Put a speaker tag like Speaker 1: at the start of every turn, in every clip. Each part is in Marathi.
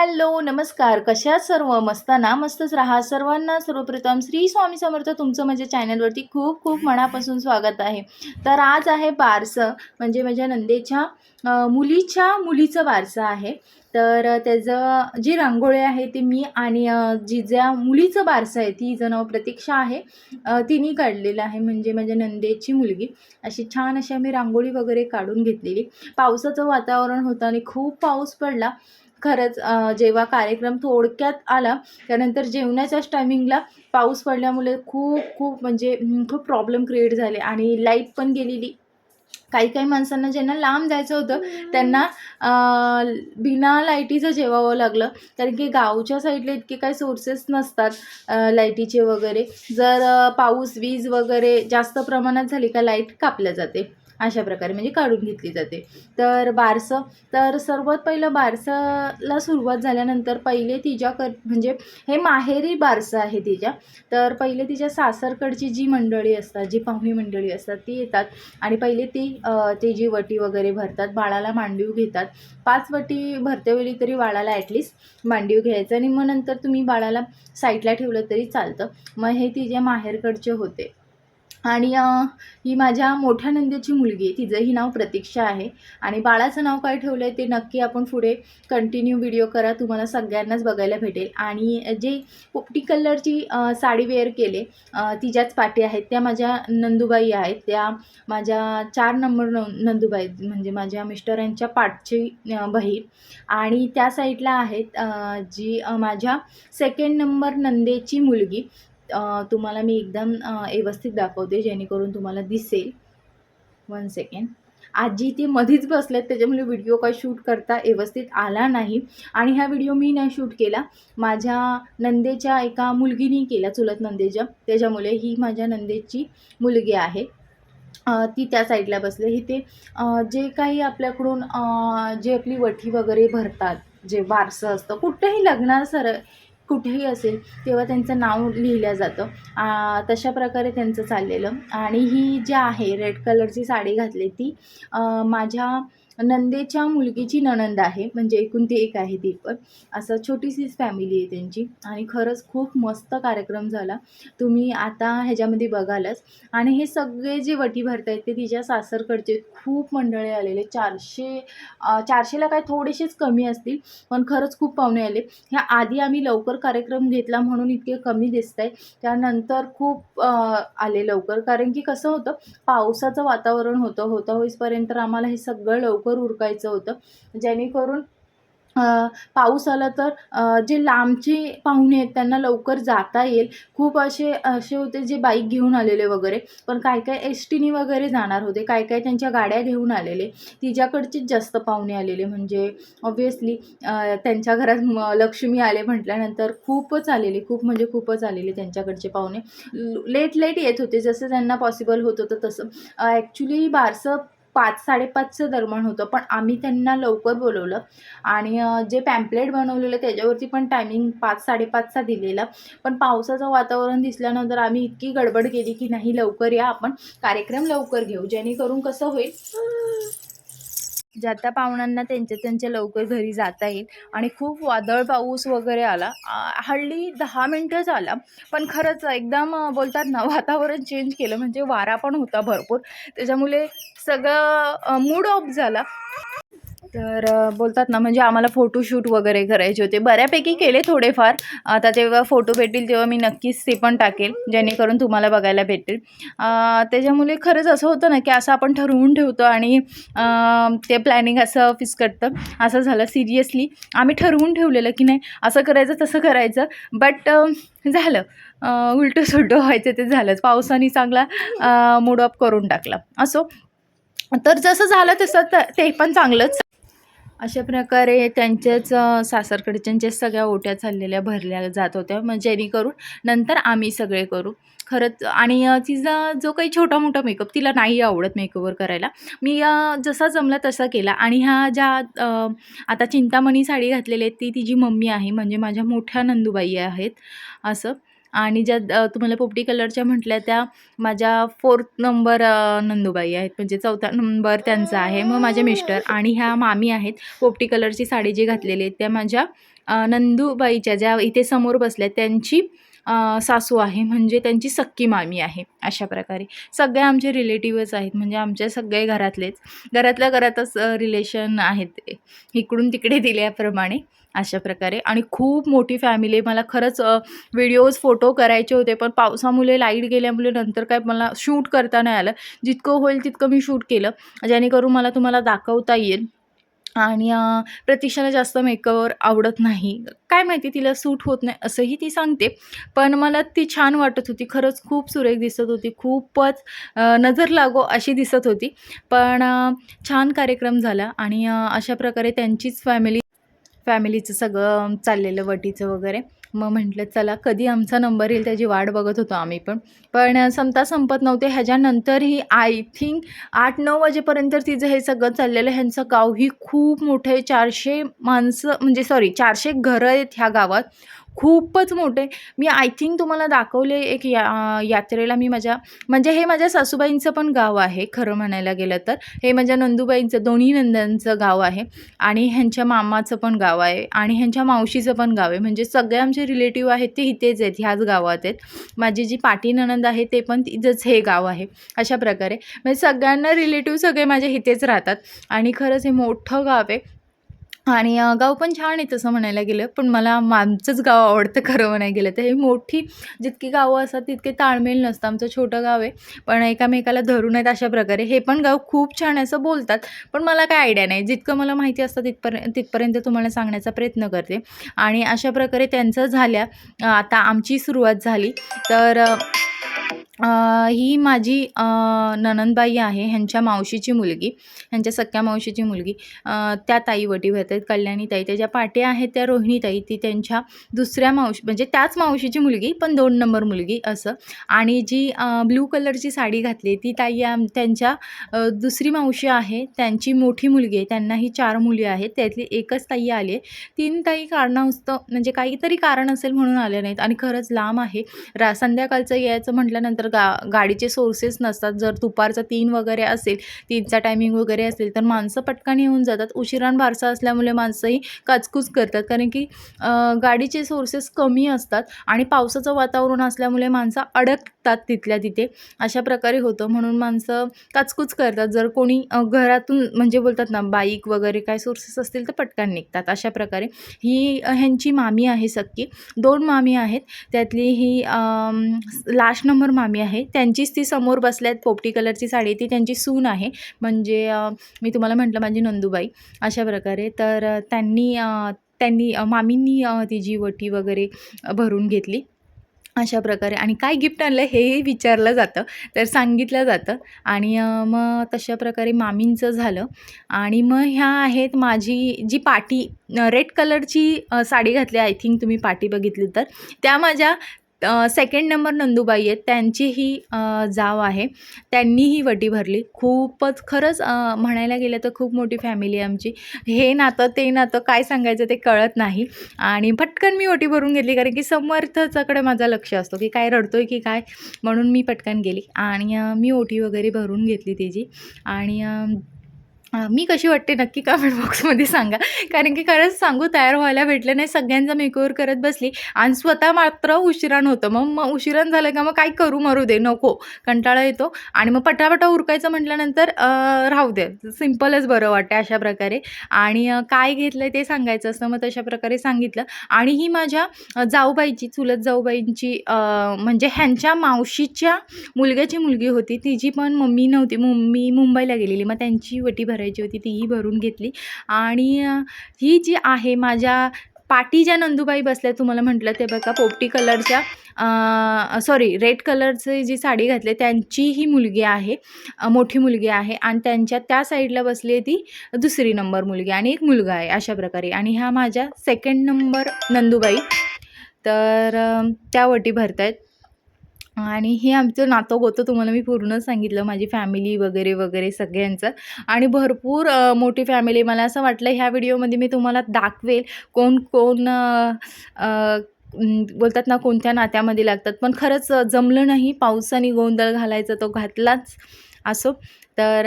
Speaker 1: हॅलो नमस्कार. कशा सर्व? मस्त ना मस्तच राहा. सर्वांना सर्वप्रथम श्री स्वामी समर्थ तुमचं माझ्या चॅनलवरती खूप खूप मनापासून स्वागत आहे. तर आज आहे बारसं म्हणजे माझ्या नंदेच्या मुलीच्या मुलीचं बारसं आहे. तर त्याचं जी रांगोळी आहे ती मी आणि अं, जी ज्या मुलीचं बारसं आहे ती जण प्रतीक्षा आहे. तिने काढलेलं आहे म्हणजे माझ्या नंदेची मुलगी. अशी छान अशी आम्ही रांगोळी वगैरे काढून घेतलेली. पावसाचं वातावरण होतं आणि खूप पाऊस पडला. खरंच जेव्हा कार्यक्रम थोडक्यात आला त्यानंतर जेवणाच्याच टायमिंगला पाऊस पडल्यामुळे खूप खूप म्हणजे खूप प्रॉब्लेम क्रिएट झाले आणि लाइट पण गेलेली. काही काही माणसांना ज्यांना लांब जायचं होतं त्यांना बिना लाईटीचं जेवावं लागलं. कारण की गावच्या साईडला इतके काही सोर्सेस नसतात लाईटीचे वगैरे. जर पाऊस वीज वगैरे जास्त प्रमाणात झाली का लाइट कापल्या जाते. अशा प्रकारे म्हणजे काढून घेतली जाते. तर बारसं तर सर्वात पहिलं बारसाला सुरुवात झाल्यानंतर पहिले तिच्या कर म्हणजे हे माहेरी बारसं आहे तिच्या. तर पहिले तिच्या सासरकडची जी मंडळी असतात जी पाहुणी मंडळी असतात ती येतात. आणि पहिले ती अ, ते जी वटी वगैरे भरतात बाळाला मांडीव घेतात. पाच वटी भरतेवेळी तरी बाळाला ॲटलिस्ट मांडीव घ्यायचं. आणि मग नंतर तुम्ही बाळाला साईडला ठेवलं तरी चालतं. मग हे तिच्या माहेरकडचे होते. आणि ही माझ्या मोठ्या नंदेची मुलगी आहे. तिचंही नाव प्रतीक्षा आहे. आणि बाळाचं नाव काय ठेवलं आहे ते नक्की आपण पुढे कंटिन्यू व्हिडिओ करा. तुम्हाला सगळ्यांनाच बघायला भेटेल. आणि जे पोपटी कलरची साडी वेअर केले तिच्याच पाठी आहेत त्या माझ्या नंदुबाई आहेत. त्या माझ्या चार नंबर न नंदुबाई म्हणजे माझ्या मिस्टरांच्या पाठची बहीण. आणि त्या साईडला आहेत जी माझ्या सेकंड नंबर नंदेची मुलगी. तुम्हाला मी एकदम व्यवस्थित दाखवते जेणेकरून तुम्हाला दिसेल. वन सेकंड आजी ते मध्येच बसलेत त्याच्यामुळे व्हिडिओ काय शूट करता व्यवस्थित आला नाही. आणि हा व्हिडिओ मी नाही शूट केला. माझ्या नंदेच्या एका मुलगीने केला चुलत नंदेच्या. त्याच्यामुळे ही माझ्या नंदेची मुलगी आहे. ती त्या साईडला बसले. ही ते जे काही आपल्याकडून जे आपली वठी वगैरे भरतात जे वारसं असतं कुठंही लग्नासर कुठेही असेल तेव्हा त्यांचं नाव लिहिलं जातं. तशा प्रकारे त्यांचं चाललेलं. आणि ही जी आहे रेड कलरची साडी घातली ती माझ्या नंदेच्या मुलगीची नणंद आहे. म्हणजे एकूण ती एक आहे ती पण. असं छोटीशीच फॅमिली आहे त्यांची. आणि खरंच खूप मस्त कार्यक्रम झाला. तुम्ही आता ह्याच्यामध्ये बघालच. आणि हे सगळे जे वटी भरतायत ते तिच्या सासरकडचे खूप मंडळी आलेले. चारशे चारशेला काय थोडेसेच कमी असतील. पण खरंच खूप पाहुणे आले. ह्या आधी आम्ही लवकर कार्यक्रम घेतला म्हणून इतके कमी दिसत आहे त्यानंतर खूप आले लवकर. कारण की कसं होतं पावसाचं वातावरण होतं होतं होईपर्यंत आम्हाला हे सगळं लवकर उरकायचं होतं. जेणेकरून पाऊस आला तर जे लांबचे पाहुणे आहेत त्यांना लवकर जाता येईल. खूप असे असे होते जे बाईक घेऊन आलेले वगैरे. पण काय काय एस टीने वगैरे जाणार होते. काय काय त्यांच्या गाड्या घेऊन आलेले. तिच्याकडचेच जास्त पाहुणे आलेले. म्हणजे ऑब्वियसली त्यांच्या घरात लक्ष्मी आले म्हटल्यानंतर खूपच आलेले. खूप म्हणजे खूपच आलेले त्यांच्याकडचे पाहुणे. लेट लेट येत होते. जसं त्यांना पॉसिबल होत होतं तसं. ॲक्च्युली बारसं पाच साडेपाचचं दरम्यान होतं. पण आम्ही त्यांना लवकर बोलवलं. आणि जे पॅम्पलेट बनवलेलं त्याच्यावरती पण टायमिंग पाच साडेपाचचा दिलेला. पण पावसाचं वातावरण दिसल्यानंतर आम्ही इतकी गडबड केली की नाही लवकर या आपण. कार्यक्रम लवकर घेऊ. जेणेकरून कसं होईल? ज्या त्या पाहुण्यांना त्यांच्या त्यांच्या लवकर घरी जाता येईल. आणि खूप वादळ पाऊस वगैरे आला. हल्ली दहा मिनटंच आला पण खरंच एकदम बोलतात ना वातावरण चेंज केलं. म्हणजे वारा पण होता भरपूर. त्याच्यामुळे सगळं मूड ऑफ झाला. तर बोलतात ना म्हणजे आम्हाला फोटोशूट वगैरे करायचे होते. बऱ्यापैकी केले थोडेफार. आता तेव्हा फोटो भेटतील तेव्हा मी नक्कीच ते पण टाकेल जेणेकरून तुम्हाला बघायला भेटेल त्याच्यामुळे खरंच असं होतं ना की असं आपण ठरवून ठेवतो आणि ते प्लॅनिंग असं फिसकटतं असं झालं सिरियसली आम्ही ठरवून ठेवलेलं की नाही असं करायचं तसं करायचं. बट झालं. उलटं सुलटं व्हायचं ते झालंच. पावसाने चांगला मूड ऑफ करून टाकला. असो. तर जसं झालं तसं तर ते पण चांगलंच. अशा प्रकारे त्यांच्याच सासरकडच्यांच्या सगळ्या ओट्या चाललेल्या भरल्या जात होत्या मग जेणेकरून नंतर आम्ही सगळे करू. खरंच आणि तिचा जो काही छोटा मोठा मेकअप तिला नाही आवडत मेकओवर करायला. मी जसा जमला तसा केला. आणि ह्या ज्या आता चिंतामणी साडी घातलेली आहेत ती तिची मम्मी आहे म्हणजे माझ्या मोठ्या नंदुबाई आहेत असं. आणि ज्या तुम्हाला पोपटी कलरच्या म्हटल्या त्या माझ्या फोर्थ नंबर नंदूबाई आहेत. म्हणजे चौथा नंबर त्यांचा आहे. मग माझ्या मिस्टर आणि ह्या मामी आहेत. पोपटी कलरची साडी जी घातलेली आहे त्या माझ्या नंदूबाईच्या ज्या इथे समोर बसल्या त्यांची सासू आहे म्हणजे त्यांची सक्की मामी आहे अशा प्रकारे. सगळे आमचे रिलेटिव्हच आहेत म्हणजे आमच्या सगळे घरातलेच. घरातल्या घरातच रिलेशन आहेत ते. इकडून तिकडे दिल्याप्रमाणे अशा प्रकारे. आणि खूप मोठी फॅमिली आहे. मला खरंच व्हिडिओज फोटो करायचे होते पण पावसामुळे लाइट गेल्यामुळे नंतर काय मला शूट करता नाही आलं. जितकं होईल तितकं मी शूट केलं. जेणेकरून मला तुम्हाला दाखवता येईल. आणि प्रतीक्षाला जास्त मेकअवर आवडत नाही. काय माहिती तिला सूट होत नाही असंही ती सांगते. पण मला ती छान वाटत होती. खरंच खूप सुरेख दिसत होती. खूपच नजर लागो अशी दिसत होती. पण छान कार्यक्रम झाला आणि अशा प्रकारे त्यांचीच फॅमिली फॅमिलीचं सगळं चाललेलं वटीचं वगैरे. मग म्हटलं चला कधी आमचा नंबर येईल त्याची वाट बघत होतो आम्ही पण. पण संपता संपत नव्हते. ह्याच्यानंतरही आय थिंक आठ नऊ वाजेपर्यंत तिचं हे सगळं चाललेलं ह्यांचं गावही खूप मोठं आहे. चारशे माणसं म्हणजे सॉरी चारशे घरं आहेत ह्या गावात. खूपच मोठे. मी आय थिंक तुम्हाला दाखवले एक या यात्रेला मी माझ्या म्हणजे हे माझ्या सासूबाईंचं पण गाव आहे खरं म्हणायला गेलं तर. हे माझ्या नंदूबाईंचं दोन्ही नंदांचं गाव आहे. आणि ह्यांच्या मामाचं पण गाव आहे. आणि ह्यांच्या मावशीचं पण गाव आहे. म्हणजे सगळे आमचे रिलेटिव्ह आहेत ते इथेच आहेत ह्याच गावात आहेत. माझी जी पाटी नणंद आहे ते पण तिथंच हे गाव आहे अशा प्रकारे. म्हणजे सगळ्यांना रिलेटिव्ह सगळे माझे इथेच राहतात. आणि खरंच हे मोठं गाव आहे. आणि गाव पण छान आहे तसं म्हणायला गेलं पण मला आमचंच गाव आवडतं खरं म्हणायला गेलं तर. हे मोठी जितकी गावं असतात तितके ताळमेळ नसतं. आमचं छोटं गाव आहे पण एकामेकाला धरून आहेत अशा प्रकारे. हे पण गाव खूप छान आहे असं बोलतात पण मला काय आयडिया नाही. जितकं मला माहिती असतं तिथपर्यंत तिथपर्यंत तुम्हाला सांगण्याचा प्रयत्न करते. आणि अशा प्रकारे त्यांचं झाल्या आता आमची सुरुवात झाली. तर अ, ही माझी अ, नणंदबाई आहे ह्यांच्या मावशीची मुलगी ह्यांच्या सख्या मावशीची मुलगी. अ, त्या ताई वटी भरतात आहेत कल्याणी ताई. त्या ज्या पाट्या आहेत त्या रोहिणी ताई ती त्यांच्या दुसऱ्या मावशी म्हणजे त्याच मावशीची मुलगी पण दोन नंबर मुलगी असं. आणि जी ब्लू कलरची साडी घातली ती ताई आम त्यांच्या अ, दुसरी मावशी आहे त्यांची मोठी मुलगी आहे त्यांनाही चार मुली आहेत त्यातली एकच ताई आली आहे. तीन ताई कारणास्तव म्हणजे काहीतरी कारण असेल म्हणून आल्या नाहीत. आणि खरंच लांब आहे. रा संध्याकाळचं यायचं म्हटल्यानंतर गा गाडीचे सोर्सेस नसतात. जर दुपारचा तीन वगैरे असेल तीनचा टायमिंग वगैरे असेल तर माणसं पटकन येऊन जातात. उशिरान बारसा असल्यामुळे माणसंही काचकूच करतात. कारण की गाडीचे सोर्सेस कमी असतात आणि पावसाचं वातावरण असल्यामुळे माणसं अडकतात तिथल्या तिथे. अशा प्रकारे होतं. म्हणून माणसं काचकूच करतात. जर कोणी घरातून म्हणजे बोलतात ना बाईक वगैरे काय सोर्सेस असतील तर पटकन निघतात. अशा प्रकारे ही ह्यांची मामी आहे सक्की दोन मामी आहेत. त्यातली ही लास्ट नंबर मामी आहे. त्यांचीच ती समोर बसल्यात पोपटी कलरची साडी ती त्यांची सून आहे. म्हणजे मी तुम्हाला म्हटलं माझी नंदूबाई अशा प्रकारे. तर त्यांनी त्यांनी मामींनी तिची वटी वगैरे भरून घेतली अशा प्रकारे. आणि काय गिफ्ट आणलं हेही विचारलं जातं. तर सांगितलं जातं. आणि मग तशा प्रकारे मामींचं झालं. आणि मग ह्या आहेत माझी जी पाटी रेड कलरची साडी घातली आय थिंक तुम्ही पाटी बघितली तर त्या माझ्या सेकंड नंबर नंदूबाई आहेत. त्यांची ही जाव आहे. त्यांनी ही वटी भरली. खूपच खरंच म्हणायला गेलं तर खूप मोठी फॅमिली आहे आमची. हे नातं ते नातं काय सांगायचं ते कळत नाही. आणि पटकन मी ओटी भरून घेतली कारण की समर्थाच्याकडे माझा लक्ष असतो की काय रडतोय की काय म्हणून मी पटकन गेली. आणि मी ओटी वगैरे भरून घेतली त्याची आणि मी कशी वाटते नक्की कमेंट बॉक्समध्ये सांगा. कारण की खरंच सांगू तयार व्हायला भेटलं नाही. सगळ्यांचा मेकओवर करत बसली. आणि स्वतः मात्र उशिरान होतं मग मग उशिरान झालं का मग काय करू? मरू दे. नको. कंटाळा येतो. आणि मग पटापटा उरकायचं म्हटल्यानंतर राहू दे. सिम्पलच बरं वाटतं अशा प्रकारे. आणि काय घेतलं ते सांगायचं असतं. मग तशा प्रकारे सांगितलं. आणि ही माझ्या जाऊबाईची चुलत जाऊबाईंची म्हणजे ह्यांच्या मावशीच्या मुलग्याची मुलगी होती. तिची पण मम्मी नव्हती. मम्मी मुंबईला गेलेली. मग त्यांची वटी भरायची होती तीही भरून घेतली. आणि ही जी आहे माझ्या पाटी ज्या नंदूबाई बसल्या तुम्हाला म्हटलं ते बघा पोपटी कलरच्या सॉरी रेड कलरची जी साडी घातली त्यांची ही मुलगी आहे मोठी मुलगी आहे आणि त्यांच्या त्या साईडला बसली आहे ती दुसरी नंबर मुलगी आणि एक मुलगा आहे अशा प्रकारे. आणि ह्या माझ्या सेकंड नंबर नंदूबाई. तर त्या वटी भरतायत. आणि हे आमचं नातं गोतं तुम्हाला मी पूर्ण सांगितलं माझी फॅमिली वगैरे वगैरे सगळ्यांचं. आणि भरपूर मोठी फॅमिली मला असं वाटलं ह्या व्हिडिओमध्ये मी तुम्हाला दाखवेल कोण कोण बोलतात ना कोणत्या नात्यामध्ये लागतात. पण खरंच जमलं नाही. पावसाने गोंधळ घालायचा तो घातलाच असो. तर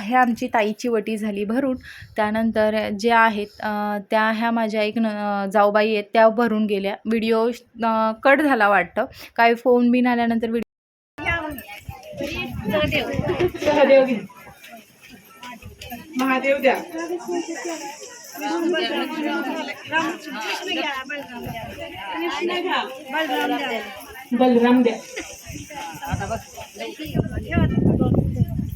Speaker 1: हे आमची ताईची वटी झाली भरून. त्यानंतर जे आहेत त्या ह्या माझ्या एक न जाऊबाई आहेत त्या भरून गेल्या. व्हिडिओ कट झाला वाटतं. काय फोन बिन आल्यानंतर व्हिडिओ
Speaker 2: सहदेव घे महादेव द्या. बलराम द्या.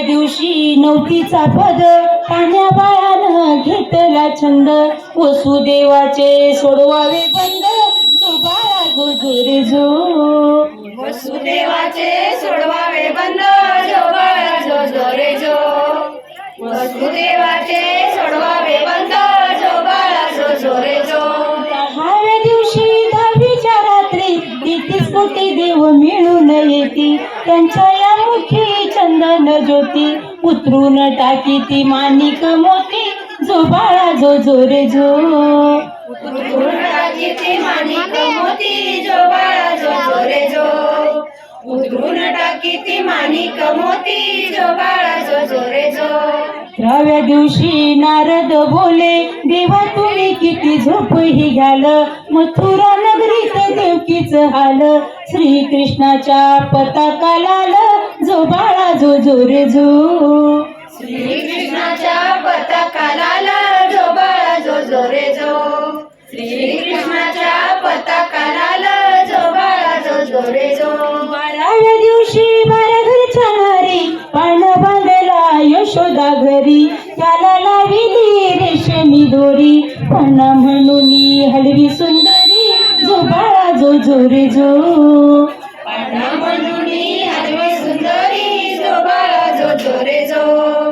Speaker 3: नवव्या दिवशी नवतीचा पद कान्या बाळानं घेतला छंद. वसुदेवाचे सोडवावे बंद. बाळा जो
Speaker 1: वसुदेवाचे सोडवावे बंद. जो बाळा जो जो रे जो वसुदेवाचे सोडवावे बंद. जो बाळा जो जो रे जो
Speaker 3: दहाव्या दिवशी दहावीच्या रात्री कोटी देव मिळून येती त्यांच्या या मुखी चंदन ज्योती उतरून टाकी ती मानिक मोती. जो बाळा जो जो रे जो.
Speaker 1: उतरून टाकी ती मानिक मोती. जो बाळा जो जो रे जो. उतरून टाकी ती माणिक मोती जो बाळा जो जो.
Speaker 3: अठराव्या दिवशी नारद बोले देवा तुम्ही किती झोप ही घ्याल? मथुरा नगरीत देवकीच हाल. श्रीकृष्णाच्या पताका लाल जो बाळा जो जो रे जो.
Speaker 1: श्रीकृष्णाच्या पताकाला जो बाळा जो जो रे जो. श्रीकृष्णाच्या
Speaker 3: घरी. त्याला लाविली रेशमी दोरी. पण म्हणून हलवी सुंदरी. जो बाळा जो जो रे जो.
Speaker 1: पाळणा म्हणूनी हरवी सुंदरी. जो बाळा जो जो रे जो.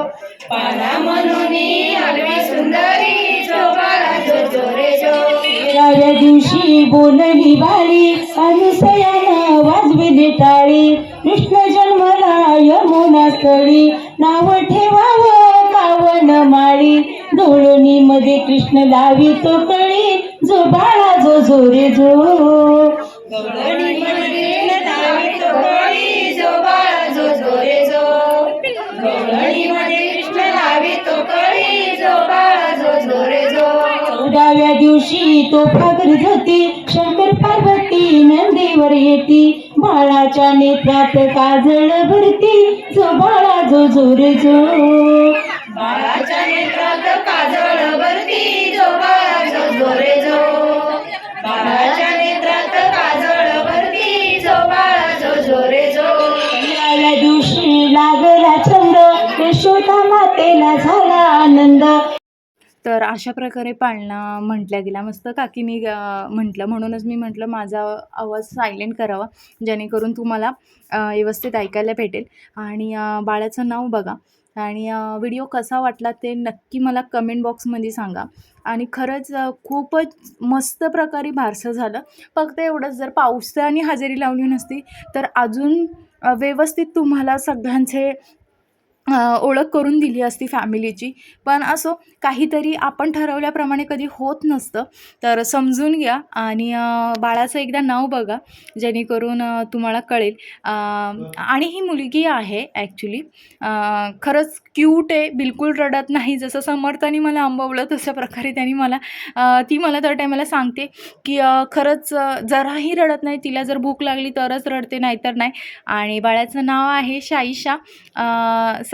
Speaker 1: पाळणा म्हणूनी हरवी सुंदरी. जो बाळा जो जो रे जो.
Speaker 3: तेराव्या दिवशी बोलली बाळी. अनुसयानं वाजविली टाळी कृष्ण जन्मला यमुना स्थळी नाव ठेवावं कावन माळी. डोळणी मध्ये कृष्ण लावी तो कळी. जो बाळा जो जो रे जो चौदाव्या दिवशी तो फागरत होती शंकर पार्वती नंदीवर येती. बाळाच्या नेत्रात काजळ भरती जो बाळा जो जोर जो.
Speaker 1: बाळाच्या नेत्रात काजळ भरती जो बाळा जो जो जो. तर अशा प्रकारे पाळणा म्हटल्या गेला. मस्त काकीनी म्हटलं म्हणूनच मी म्हटलं माझा आवाज सायलेंट करावा जेणेकरून तुम्हाला व्यवस्थित ऐकायला भेटेल. आणि बाळाचं नाव बघा. आणि व्हिडिओ कसा वाटला ते नक्की मला कमेंट बॉक्समध्ये सांगा. आणि खरंच खूपच मस्त प्रकारे बारसं झालं. फक्त एवढंच जर पावसाने हजेरी लावली नसती तर अजून व्यवस्थित तुम्हाला सगळ्यांचे ओळख करून दिली असती फॅमिलीची. पण असो काहीतरी आपण ठरवल्याप्रमाणे कधी होत नसतं. तर समजून घ्या आणि बाळाचं एकदा नाव बघा जेणेकरून तुम्हाला कळेल. आणि ही मुलगी आहे ॲक्च्युली खरंच क्यूट आहे बिलकुल रडत नाही. जसं समर्थाने मला आंबवलं तशा प्रकारे त्यांनी मला ती मला त्या टायमाला सांगते की खरंच जराही रडत नाही. तिला जर भूक लागली तरच रडते नाहीतर नाही. आणि बाळाचं नाव आहे शाईशा.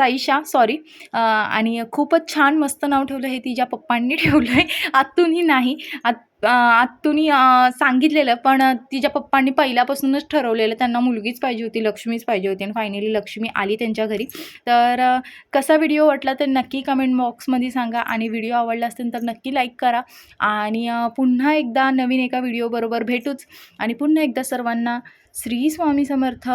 Speaker 1: साईशा सॉरी आणि खूपच छान मस्त नाव ठेवलं हे तिच्या पप्पांनी ठेवलं आहे आत्तूनही नाही. आत आत्तुनी सांगितलेलं पण तिच्या पप्पांनी पहिल्यापासूनच ठरवलेलं. त्यांना मुलगीच पाहिजे होती लक्ष्मीच पाहिजे होती. आणि फायनली लक्ष्मी आली त्यांच्या घरी. तर कसा व्हिडिओ वाटला तर नक्की कमेंट बॉक्समध्ये सांगा. आणि व्हिडिओ आवडला असेल तर नक्की लाईक करा. आणि पुन्हा एकदा नवीन एका व्हिडिओबरोबर भेटूच. आणि पुन्हा एकदा सर्वांना श्री स्वामी समर्थ.